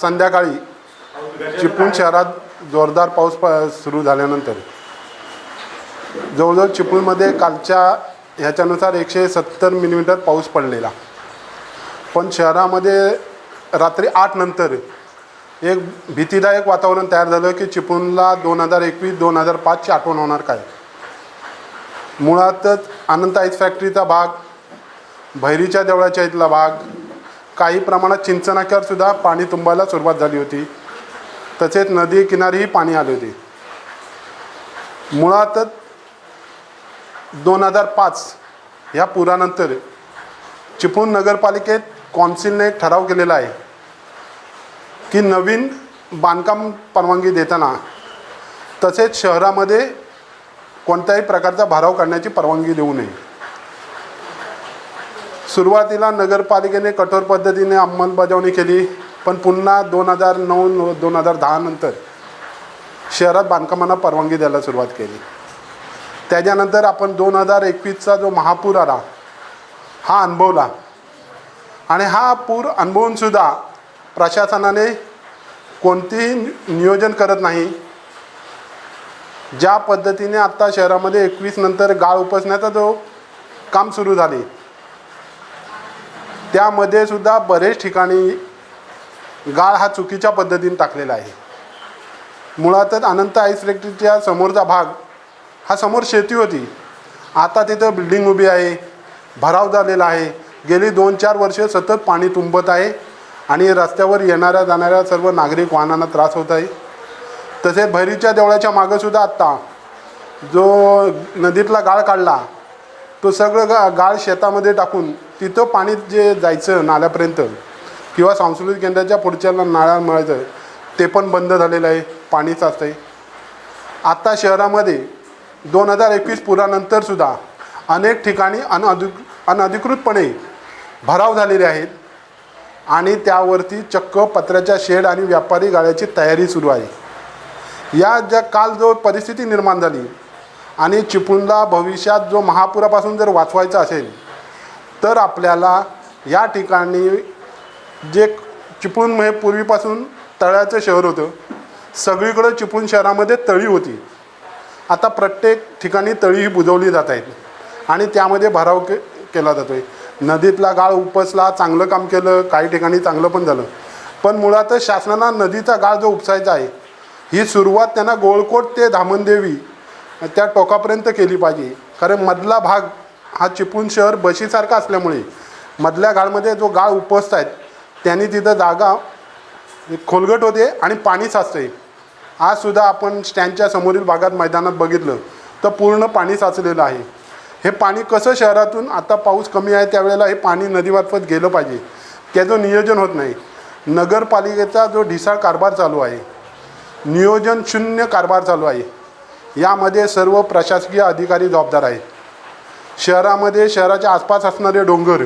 संध्याकाळी चिपळूण शहरात जोरदार पाऊस प सुरू झाल्यानंतर जवळजवळ चिपळूणमध्ये कालच्या ह्याच्यानुसार एकशे सत्तर मिलीमीटर पाऊस पडलेला. पण शहरामध्ये रात्री आठ नंतर एक भीतीदायक वातावरण तयार झालं की चिपळूणला दोन हजार एकवीस दोन हजार पाचची आठवण होणार काय? मुळातच अनंत आईस फॅक्टरीचा भाग भैरीच्या देवळाच्या इथला भाग काही प्रमाणात चिंचनाक्यावर सुद्धा पाणी तुंबायला सुरुवात झाली होती. तसेच नदी किनारीही पाणी आले होते. मुळातच दोन हजार पाच ह्या पुरानंतर चिपळूण नगरपालिकेत कॉन्सिलने एक ठराव केलेला आहे की नवीन बांधकाम परवानगी देताना तसेच शहरामध्ये कोणत्याही प्रकारचा भराव करण्याची परवानगी देऊ नये. सुरुवातीला नगरपालिकेने कठोर पद्धतीने अंमलबजावणी केली पण पुन्हा दोन हजार नऊ दोन हजार दहानंतर शहरात बांधकामांना परवानगी द्यायला सुरुवात केली. त्याच्यानंतर आपण दोन हजार एकवीसचा जो महापूर आला हा अनुभवला. आणि हा पूर अनुभवूनसुद्धा प्रशासनाने कोणतेही नियोजन करत नाही ज्या पद्धतीने आत्ता शहरामध्ये एकवीस नंतर गाळ उपसण्याचा जो काम सुरू झाले त्यामध्ये सुद्धा बरेच ठिकाणी गाळ हा चुकीच्या पद्धतीने टाकलेला आहे. मुळातच अनंत आईस फॅक्टरीच्या समोरचा भाग हा समोर शेती होती. आता तिथं बिल्डिंग उभी आहे भराव झालेला आहे. गेली दोन चार वर्ष सतत पाणी तुंबत आहे आणि रस्त्यावर येणाऱ्या जाणाऱ्या सर्व नागरिक वाहनांना त्रास होत आहे. तसेच भैरीच्या देवळाच्या मागंसुद्धा आत्ता जो नदीतला गाळ काढला तो सगळं गा गाळ शेतामध्ये टाकून तिथं पाणी जे जायचं नाल्यापर्यंत किंवा सांस्कृतिक केंद्राच्या पुढच्या नाळ्या मिळायचं ते पण बंद झालेलं आहे पाणी असतं आहे आत्ता शहरामध्ये दोन हजार एकवीस पुरानंतरसुद्धा अनेक ठिकाणी अनअधिक अनधिकृतपणे भराव झालेले आहेत आणि त्यावरती चक्क पत्र्याच्या शेड आणि व्यापारी गाळ्याची तयारी सुरू आहे. या ज्या काल जो परिस्थिती निर्माण झाली आणि चिपळूणला भविष्यात जो महापुरापासून जर वाचवायचा असेल तर आपल्याला या ठिकाणी जे चिपळूण हे पूर्वीपासून तळ्याचं शहर होतं सगळीकडं चिपळूण शहरामध्ये तळी होती. आता प्रत्येक ठिकाणी तळी ही बुजवली जात आहेत आणि त्यामध्ये भराव के केला जातो आहे नदीतला गाळ उपसला चांगलं काम केलं काही ठिकाणी चांगलं पण झालं. पण मुळातच शासनाला नदीचा गाळ जो उपसायचा आहे ही सुरुवात त्यांना गोळकोट ते धामणदेवी त्या टोकापर्यंत केली पाहिजे. कारण मधला भाग हा चिपळूण शहर बशीसारखा असल्यामुळे मधल्या गाळमध्ये जो गाळ उपसत आहेत त्यांनी तिथं जागा खोलगट होते आणि पाणी साचते. आजसुद्धा आपण स्टँडच्या समोरील भागात मैदानात बघितलं तर पूर्ण पाणी साचलेलं आहे. हे पाणी कसं शहरातून आता पाऊस कमी आहे त्यावेळेला हे पाणी नदीमार्फत गेलं पाहिजे. त्याचं नियोजन होत नाही. नगरपालिकेचा जो ढिसाळ कारभार चालू आहे नियोजन शून्य कारभार चालू आहे. यामध्ये सर्व प्रशासकीय अधिकारी जबाबदार आहेत. शहरामध्ये शहराच्या आसपास असणारे डोंगर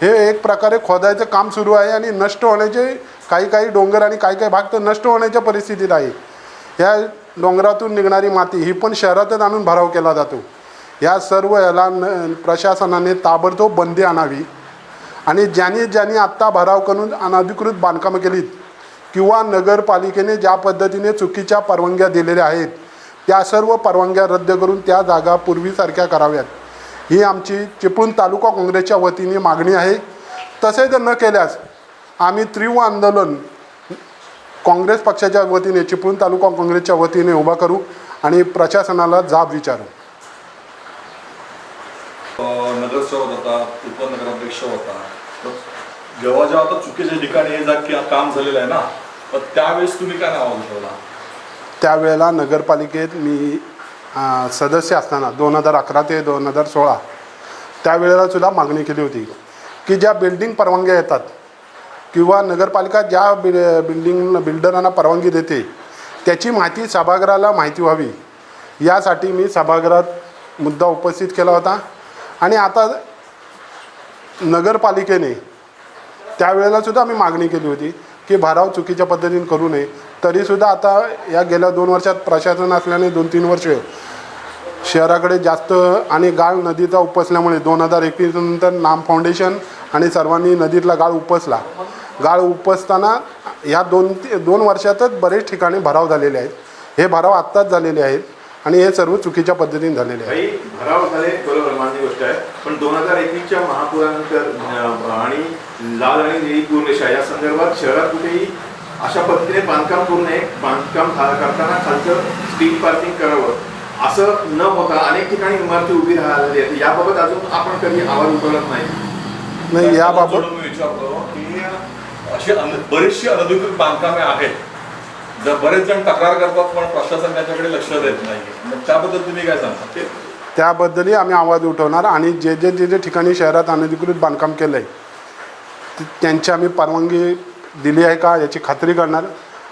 हे एक प्रकारे खोदायचं काम सुरू आहे आणि नष्ट होण्याचे काही काही डोंगर आणि काही काही भाग तर नष्ट होण्याच्या परिस्थितीत आहे. या डोंगरातून निघणारी माती ही पण शहरातच आणून भराव केला जातो. या सर्व याला न प्रशासनाने ताबडतोब बंदी आणावी आणि ज्यांनी ज्यांनी आत्ता भराव करून अनधिकृत बांधकामं केलीत किंवा नगरपालिकेने ज्या पद्धतीने चुकीच्या परवानग्या दिलेल्या आहेत त्या सर्व परवानग्या रद्द करून त्या जागा पूर्वीसारख्या कराव्यात. ही आमची चिपळूण तालुका काँग्रेसच्या वतीने मागणी आहे. तसे जर न केल्यास आम्ही तीव्र आंदोलन काँग्रेस पक्षाच्या वतीने चिपळूण तालुका काँग्रेसच्या वतीने उभा करू आणि प्रशासनाला जाब विचारू. नगरसेवक होता उपनगराध्यक्ष होता. जेव्हा जेव्हा आता चुकीच्या ठिकाणी हे काम झालेलं आहे ना त्यावेळेस तुम्ही काय नाव ठेवला? त्यावेळेला नगरपालिकेत मी सदस्य असताना दोन हजार अकरा ते दोन हजार सोळा त्यावेळेला सुद्धा मागणी केली होती की ज्या बिल्डिंग परवानग्या येतात किंवा नगरपालिका ज्या बि बिल्डिंग बिल्डरांना परवानगी देते त्याची माहिती सभागृहाला माहिती व्हावी. यासाठी मी सभागृहात मुद्दा उपस्थित केला होता आणि आता नगरपालिकेने त्यावेळेला सुद्धा आम्ही मागणी केली होती की भराव चुकीच्या पद्धतीने करू नये. तरीसुद्धा आता या गेल्या दोन वर्षात प्रशासन असल्याने दोन तीन वर्ष शहराकडे जास्त आणि गाळ नदीचा उपसल्यामुळे दोन हजार एकवीस नंतर नाम फाउंडेशन आणि सर्वांनी नदीतला गाळ उपसला. गाळ उपसताना ह्या दोन दोन वर्षातच बरेच ठिकाणी भराव झालेले आहेत. हे भराव आत्ताच झालेले आहेत. आणि हे सर्व चुकीच्या पद्धतीने झालेले आहे. भराव झाले बरोबर मान्य गोष्ट आहे पण दोन हजार एकवीसच्या महापुरानंतर आणि लाल आणि निळी पूर्णेशा या संदर्भात शहरात कुठेही अशा पद्धतीने बांधकाम करू नये बांधकाम करताना खालचं स्टील पार्किंग करावं असं न होता अनेक ठिकाणी इमारती उभी राहिलेली आहेत. याबाबत अजून आपण कधी आवाज उठवलाच नाही. नाही याबाबत विचारतो की अशी बरीचशी अनधिकृत बांधकामे आहेत जर बरेच जण तक्रार करतात पण प्रशासन त्याच्याकडे लक्ष देत नाही. मग त्याबद्दल तुम्ही काय सांगता? त्याबद्दलही आम्ही आवाज उठवणार आणि जे जे जे जे ठिकाणी शहरात अनधिकृत बांधकाम केलं आहे त्यांची आम्ही परवानगी दिली आहे का याची खात्री करणार.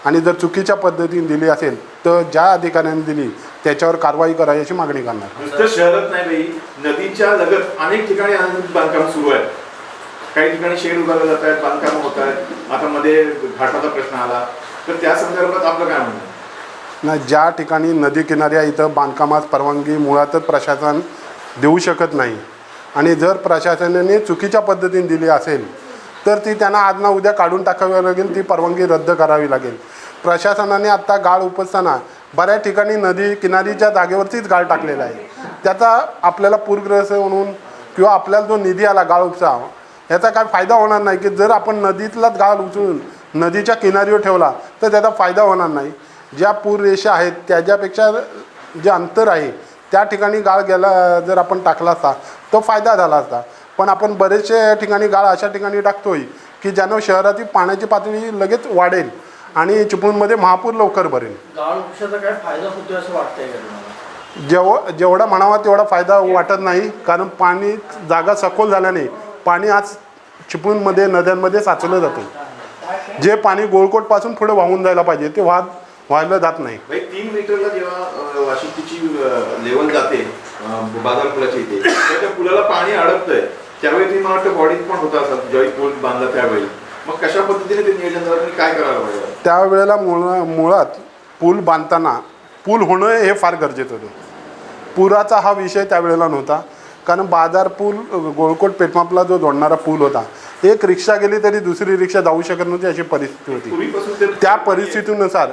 आणि जर चुकीच्या पद्धतीने दिली असेल तर ज्या अधिकाऱ्यांनी दिली त्याच्यावर कारवाई करा याची मागणी करणार. नुसतं शहरात नाही बाई नदीच्या लगत अनेक ठिकाणी अनधिकृत बांधकाम सुरू आहे काही ठिकाणी शेड उभारले जात आहेत बांधकाम होत आहेत. आता मध्ये घाटाचा प्रश्न आला. तर त्या संदर्भात आपलं काय म्हणणं ना ज्या ठिकाणी नदी आहे इथं बांधकामास परवानगी मुळातच प्रशासन देऊ शकत नाही. आणि जर प्रशासनाने चुकीच्या पद्धतीने दिली असेल तर ती त्यांना आज ना उद्या काढून टाकावी लागेल ती परवानगी रद्द करावी लागेल. प्रशासनाने आत्ता गाळ उपसताना बऱ्याच ठिकाणी नदी किनारीच्या जागेवरतीच गाळ टाकलेला आहे. त्याचा आपल्याला पूरग्रस्त म्हणून किंवा आपल्याला जो निधी आला गाळ उपसा याचा काय फायदा होणार नाही की जर आपण नदीतलाच गाळ उचलून नदीच्या किनारीवर ठेवला तर त्याचा फायदा होणार नाही. ज्या पूररेषा आहेत त्याच्यापेक्षा जे अंतर आहे त्या ठिकाणी गाळ गेला जर आपण टाकला असता तो फायदा झाला असता. पण आपण बरेचसे ठिकाणी गाळ अशा ठिकाणी टाकतोय की ज्यानं शहरातील पाण्याची पातळी लगेच वाढेल आणि चिपळूणमध्ये महापूर लवकर भरेल. गाळ वृक्षाचा काय फायदा होतोय असं वाटतंय का तुम्हाला? जेव जेवढा म्हणावा तेवढा फायदा वाटत नाही कारण पाणी जागा सखोल झाल्याने पाणी आज चिपळूणमध्ये नद्यांमध्ये साचवलं जातं जे पाणी गोळकोटपासून पुढे वाहून जायला पाहिजे ते वाहत व्हायला जात नाही. तीन मीटरला जेव्हा लेवल जाते अं, बाजार पुलाच्या इथे त्या पुलाला पाणी अडकतंय. त्यावेळी तुम्ही मला वाटतं बॉडीत पण होता ज्यावेळी पूल बांधला त्यावेळी. मग कशा पद्धतीने ते नियोजन काय करायला पाहिजे? त्यावेळेला मुळ मुळात पूल बांधताना पूल होणं हे फार गरजेचं होतं. पुराचा हा विषय त्यावेळेला नव्हता. कारण बाजार पूल गोळकोट पेटमापला जो जोडणारा पूल होता एक रिक्षा गेली तरी दुसरी रिक्षा जाऊ शकत नव्हती अशी परिस्थिती होती. त्या परिस्थितीनुसार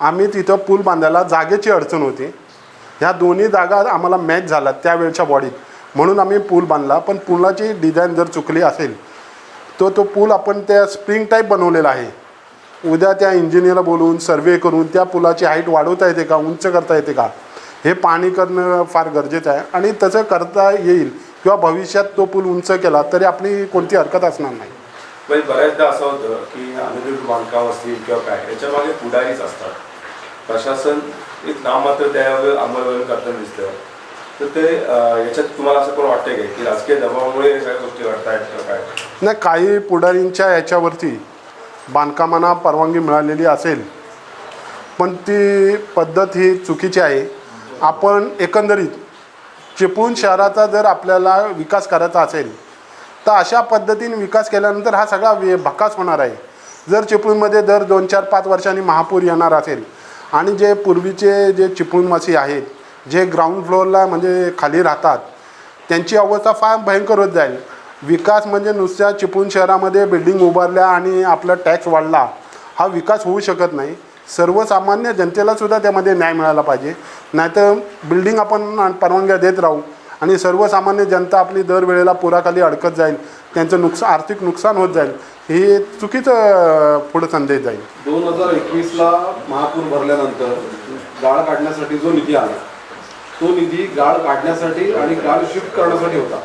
आम्ही तिथं पूल बांधायला जागेची अडचण होती. ह्या दोन्ही जागा आम्हाला मॅच झाला त्यावेळच्या बॉडीत म्हणून आम्ही पूल बांधला पण पुलाची डिझाईन जर चुकली असेल तो तो पूल आपण त्या स्प्रिंग टाईप बनवलेला आहे. उद्या त्या इंजिनियरला बोलवून सर्वे करून त्या पुलाची हाईट वाढवता येते का उंच करता येते का हे पाणी करणं फार गरजेचं आहे आणि तसं करता येईल किंवा भविष्यात तो पूल उंच केला तरी आपली कोणती हरकत असणार नाही. म्हणजे बऱ्याचदा असं होतं की अनधिकृत बांधकाम असतील किंवा काय याच्या मागे पुढारीच असतात. प्रशासन एक नाममात्र त्यावर अंमलबजावणी करताना दिसतं. तर ते याच्यात तुम्हाला असं कोण वाटतंय का की राजकीय दबावामुळे सगळ्या गोष्टी घडतायत किंवा काय? नाही काही पुढारींच्या याच्यावरती बांधकामांना परवानगी मिळालेली असेल पण ती पद्धत ही चुकीची आहे. आपण एकंदरीत चिपळूण शहराचा जर आपल्याला विकास करायचा असेल तर अशा पद्धतीने विकास केल्यानंतर हा सगळा वे भकास होणार आहे. जर चिपळूणमध्ये दर दोन चार पाच वर्षांनी महापूर येणार असेल आणि जे पूर्वीचे जे चिपळूणवासी आहेत जे ग्राउंड फ्लोअरला म्हणजे खाली राहतात त्यांची अवस्था फार भयंकर होत जाईल. विकास म्हणजे नुसत्या चिपळूण शहरामध्ये बिल्डिंग उभारल्या आणि आपला टॅक्स वाढला हा विकास होऊ शकत नाही. सर्वसामान्य जनतेला सुद्धा त्यामध्ये न्याय मिळाला पाहिजे. नाहीतर बिल्डिंग आपण परवानग्या देत राहू आणि सर्वसामान्य जनता आपली दरवेळेला पुराखाली अडकत जाईल. त्यांचं नुकसान आर्थिक नुकसान होत जाईल. हे चुकीचं पुढे संदेश जाईल. दोन हजार एकवीसला महापूर भरल्यानंतर गाळ काढण्यासाठी जो निधी आला तो निधी गाळ काढण्यासाठी आणि गाळ शिफ्ट करण्यासाठी होता.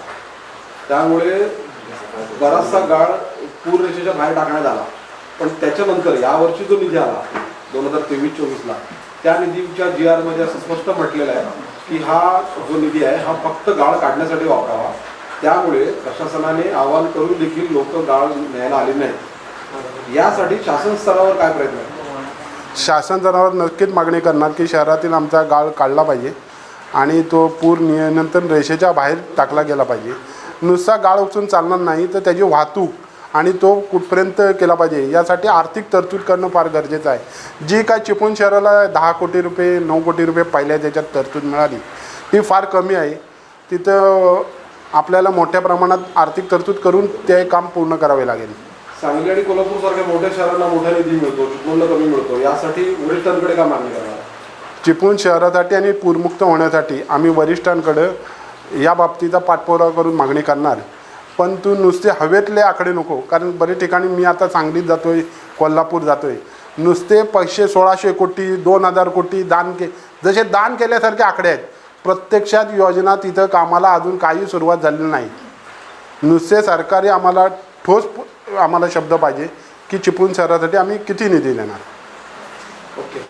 त्यामुळे बराचसा गाळ पूर रेषेच्या बाहेर टाकण्यात आला. पण त्याच्यानंतर यावर्षी जो निधी आला दोन हजार तेवीस चोवीसला. त्या निधीच्या जी आरमध्ये असं स्पष्ट म्हटलेलं आहे की हा जो निधी आहे हा फक्त गाळ काढण्यासाठी वापरावा. त्यामुळे प्रशासनाने आवाहन करून देखील लोक गाळ न्यायला आले नाहीत. यासाठी शासन स्तरावर काय प्रयत्न आहे? शासन स्तरावर नक्कीच मागणी करणार की शहरातील आमचा गाळ काढला पाहिजे आणि तो पूर नियंत्रण रेषेच्या बाहेर टाकला गेला पाहिजे. नुसता गाळ उचलून चालणार नाही तर त्याची वाहतूक आणि तो कुठपर्यंत केला पाहिजे? यासाठी आर्थिक तरतूद करणं फार गरजेचं आहे. जी काय चिपळूण शहराला दहा कोटी रुपये नऊ कोटी रुपये पहिल्या त्याच्यात तरतूद मिळाली ती फार कमी आहे. तिथं आपल्याला मोठ्या प्रमाणात आर्थिक तरतूद करून ते काम पूर्ण करावे लागेल. सांगली आणि कोल्हापूर सारख्या मोठ्या शहरांना मोठा निधी मिळतो चिपळूणला कमी मिळतो यासाठी वरिष्ठांकडे का मागणी करणार? चिपळूण शहरासाठी आणि पूरमुक्त होण्यासाठी आम्ही वरिष्ठांकडं या बाबतीचा पाठपुरावा करून मागणी करणार. पण तू नुसते हवेतले आकडे नको. कारण बरेच ठिकाणी मी आता सांगलीत जातो आहे कोल्हापूर जातो आहे नुसते पैसे सोळाशे कोटी दोन हजार कोटी दान के जसे दान केल्यासारखे आकडे आहेत. प्रत्यक्षात योजना तिथं कामाला अजून काही सुरुवात झालेली नाही. नुसते सरकारी आम्हाला ठोस आम्हाला शब्द पाहिजे की चिपळूण शहरासाठी आम्ही किती निधी देणार? ओके.